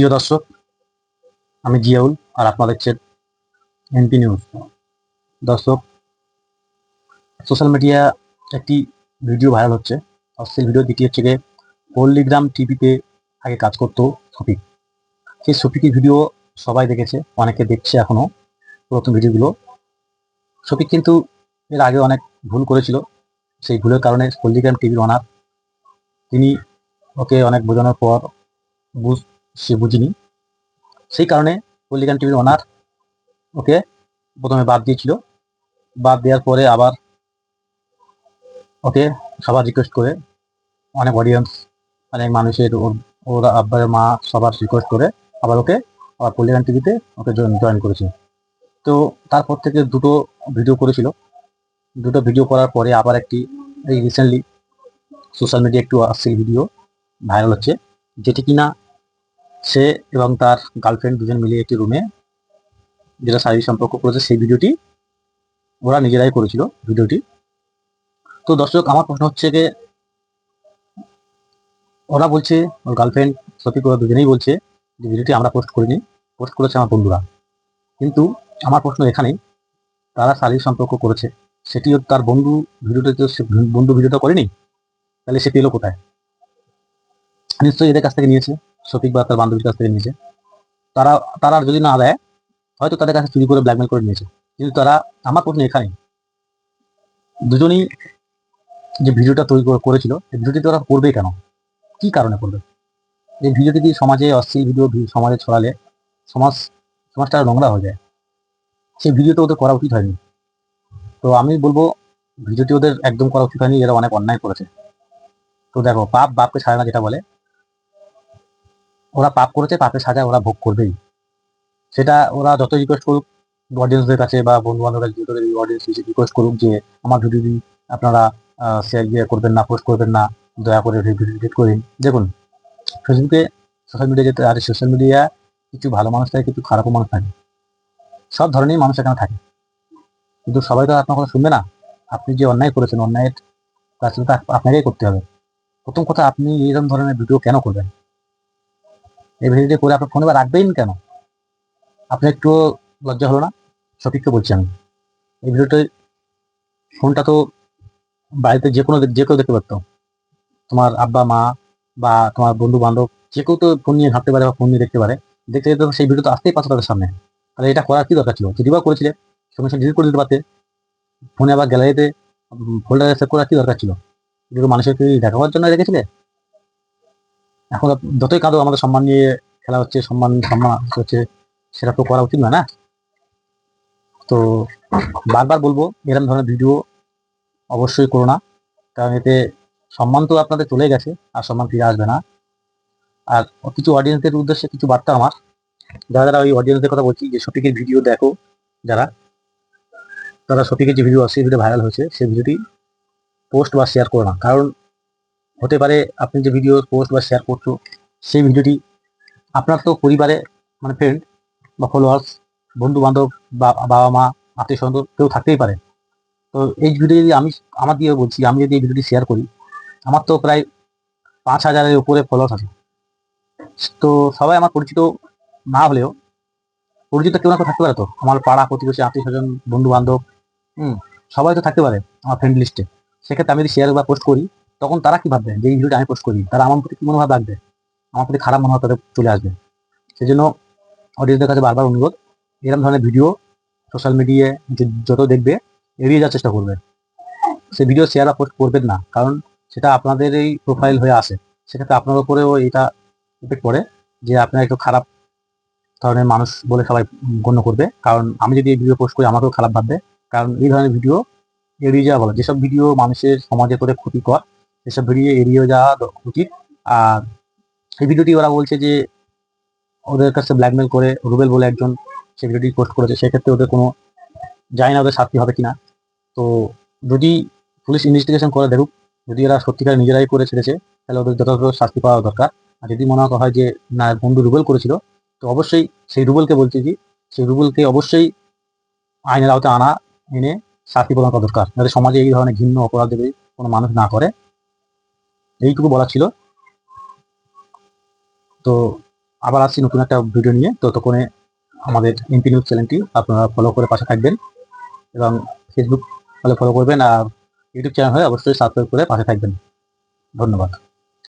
প্রিয় দর্শক, আমি জিয়াউল আর আপনারা দেখছেন এনপি নিউজ। দর্শক সোশ্যাল মিডিয়া একটি ভিডিও ভাইরাল হচ্ছে। অশ্লীল ভিডিও যেটি হচ্ছে গিয়ে পল্লীগ্রাম টিভিতে আগে কাজ করতো শফিক। সেই শফিকের ভিডিও সবাই দেখেছে, অনেকে দেখছে এখনও পুরাতন ভিডিওগুলো শফিক কিন্তু এর আগে অনেক ভুল করেছিল। সেই ভুলের কারণে পল্লীগ্রাম টিভির অনার তিনি ওকে অনেক বোঝানোর পর বুঝ সে বুঝিনি সেই কারণে পল্লিকান টিভির ওনার ওকে প্রথমে বাদ দিয়েছিল। বাদ দেওয়ার পরে আবার ওকে সবার রিকোয়েস্ট করে অনেক অডিয়েন্স অনেক মানুষের ওর আব্বার মা সবার রিকোয়েস্ট করে আবার ওকে আবার পল্লিকান টিভিতে ওকে জয়েন করেছে। তো তারপর থেকে দুটো ভিডিও করেছিল। দুটো ভিডিও করার পরে আবার একটি এই রিসেন্টলি সোশ্যাল মিডিয়া একটু আসছে ভিডিও ভাইরাল হচ্ছে। যেটি কিনা সে এবং তার গার্লফ্রেন্ড দুজন মিলে একটি রুমে যেটা শারীরিক সম্পর্ক করেছে, সেই ভিডিওটি ওরা নিজেরাই করেছিল ভিডিওটি তো দর্শক, আমার প্রশ্ন হচ্ছে যে, ওরা বলছে, ওর গার্লফ্রেন্ড সত্যি ওরা দুজনেই বলছে যে ভিডিওটি আমরা পোস্ট করিনি পোস্ট করেছে আমার বন্ধুরা। কিন্তু আমার প্রশ্ন এখানেই, তারা শারীরিক সম্পর্ক করেছে সেটিও তার বন্ধু ভিডিওটা তো সে বন্ধু ভিডিওটা করেনি? তাহলে সে পেল কোথায়? নিশ্চয়ই এদের কাছ থেকে নিয়েছে। শফিক বা তার বান্ধবীর কাছ থেকে নিয়েছে। তারা তারা যদি না দেয়, হয়তো তাদের কাছে চুরি করে ব্ল্যাকমেল করে নিয়েছে। কিন্তু তারা, আমার প্রশ্ন এখানে। দুজনেই যে ভিডিওটা তৈরি করে- করেছিল এই ভিডিওটি তারা করবে কেন? কি কারণে করবে? এই ভিডিওটি যদি সমাজে অশ্লীল ভিডিও সমাজে ছড়ালে সমাজ, সমাজটা নোংরা হয়ে যায়। সেই ভিডিওটা ওদের করা উচিত হয়নি। তো আমি বলব, ভিডিওটি ওদের একদম করা উচিত হয়নি, এরা অনেক অন্যায় করেছে। তো দেখো, বাপ, বাপকে ছাড়ে না যেটা বলে। ওরা পাপ করেছে, পাপের সাজা ওরা ভোগ করবেই। সেটা ওরা যত রিকোয়েস্ট করুক অডিয়েন্সদের কাছে বা বন্ধু বান্ধবের অডিয়েন্স রিকোয়েস্ট করুক যে, আমার ভিডিওটি আপনারা শেয়ার ইয়ে করবেন না পোস্ট করবেন না, দয়া করে ভিডিও ডিলিট করে দিন। দেখুন, ফেসবুকে সোশ্যাল মিডিয়া যেতে, আর সোশ্যাল মিডিয়া কিছু ভালো মানুষ থাকে, কিছু খারাপও মানুষ থাকে। সব ধরনের মানুষ এখানে থাকে। কিন্তু সবাই তো আপনার কথা শুনবে না। আপনি যে অন্যায় করেছেন, অন্যায়ের কাজটা তো আপনাকেই করতে হবে। প্রথম কথা, আপনি এরকম ধরনের ভিডিও কেন করবেন? এই ভিডিওটি করে আপনার ফোনে বা রাখবেন কেন? আপনার একটু লজ্জা হলো না? সঠিককে বলছি আমি। এই ভিডিওতে ফোনটা তো বাড়িতে যে কোনো যে কেউ দেখতে পারতো। তোমার আব্বা, মা বা তোমার বন্ধু বান্ধব যে কেউ তো ফোন নিয়ে ঘাঁটতে পারে বা ফোন নিয়ে দেখতে পারে। দেখতে দেখতে তো সেই ভিডিও তো আসতেই পারতো তাদের সামনে। তাহলে এটা করার কি দরকার ছিল? যদি বা করেছিলে, সঙ্গে সঙ্গে ডিলিট করে দিতে পারতে। ফোনে আবার গ্যালারিতে ফোল্ডারে সেভ করার কি দরকার ছিল? এগুলো মানুষের কি দেখাবার জন্য রেখেছিলে? এখন যতই কাঁদো, আমাদের সম্মান নিয়ে খেলা হচ্ছে, সম্মান সম্মান হচ্ছে, সেটা তো করা উচিত নয় না? তো বারবার বলব এরকম ধরনের ভিডিও অবশ্যই করো না, কারণ এতে সম্মান তো আপনাদের চলে গেছে, আর সম্মান ফিরে আসবে না। আর কিছু অডিয়েন্সদের উদ্দেশ্যে কিছু বার্তা আমার। যারা যারা ওই অডিয়েন্সদের কথা বলছি, যে সঠিকের ভিডিও দেখো, যারা, তারা সঠিকের যে ভিডিও আছে, ভিডিও ভাইরাল হয়েছে সেই ভিডিওটি পোস্ট বা শেয়ার করো না। কারণ হতে পারে আপনি যে ভিডিও পোস্ট বা শেয়ার করছ, সেই ভিডিওটি আপনার তো পরিবারে মানে ফ্রেন্ড বা ফলোয়ার্স বন্ধু বান্ধব বা বাবা মা, আত্মীয় স্বজন কেউ থাকতেই পারে। তো এই ভিডিও যদি আমি, আমার দিয়ে বলছি, আমি যদি এই ভিডিওটি শেয়ার করি, আমার তো প্রায় পাঁচ হাজারের উপরে ফলোয়ার্স আছে। তো সবাই আমার পরিচিত না হলেও, পরিচিত কেউ না থাকতে পারে তো। আমার পাড়া প্রতিবেশী, আত্মীয় স্বজন বন্ধু বান্ধব হুম, সবাই তো থাকতে পারে আমার ফ্রেন্ড লিস্টে সেক্ষেত্রে আমি যদি শেয়ার বা পোস্ট করি তখন তারা কি ভাববে? যে এই ভিডিওটা আমি পোস্ট করি তারা আমার প্রতি কি মনোভাব রাখবে? আমার প্রতি খারাপ মনোভাব তাদের চলে আসবে। সেই জন্য অডিয়েন্সদের কাছে বারবার অনুরোধ এরকম ধরনের ভিডিও সোশ্যাল মিডিয়ায় যত দেখবে, এড়িয়ে যাওয়ার চেষ্টা করবে। সে ভিডিও শেয়ার বা পোস্ট করবেন না। কারণ সেটা আপনাদের এই প্রোফাইল হয়ে আসে। সেক্ষেত্রে আপনার উপরেও এটা ইফেক্ট পড়ে যে আপনার একটু খারাপ ধরনের মানুষ বলে সবাই গণ্য করবে। কারণ আমি যদি এই ভিডিও পোস্ট করি, আমাকেও খারাপ ভাববে। কারণ এই ধরনের ভিডিও এড়িয়ে যাওয়া বলে। যেসব ভিডিও মানুষের সমাজে করে ক্ষতিকর সেসব ভিডিও এড়িয়ে যাওয়া উচিত। আর এই ভিডিওটি ওরা বলছে যে, ওদের কাছে ব্ল্যাকমেল করে রুবেল বলে একজন সেই ভিডিওটি পোস্ট করেছে, সেক্ষেত্রে ওদের কোনো, জানি না ওদের শাস্তি হবে কিনা। তো যদি পুলিশ ইনভেস্টিগেশন করে দেখুক, যদি এরা সত্যিকার নিজেরাই করে ছেড়েছে, তাহলে ওদের যথাযথ শাস্তি পাওয়া দরকার। আর যদি মনে করা হয় যে, না, বন্ধু রুবেল করেছিল, তো অবশ্যই সেই রুবেলকে বলছি যে, সেই রুবেলকে অবশ্যই আইনের আওতায় আনা, এনে শাস্তি প্রদান করা দরকার। যাতে সমাজে এই ধরনের ঘৃণ্য, অপরাধ যদি কোনো মানুষ না করে এইটুকু বলা ছিল। তো আবার আসছি নতুন একটা ভিডিও নিয়ে। ততক্ষণে আমাদের এমপি নিউজ চ্যানেলটি আপনারা ফলো করে পাশে থাকবেন এবং ফেসবুক ফলো করবেন আর ইউটিউব চ্যানেল হয়ে অবশ্যই সাবস্ক্রাইব করে পাশে থাকবেন। ধন্যবাদ।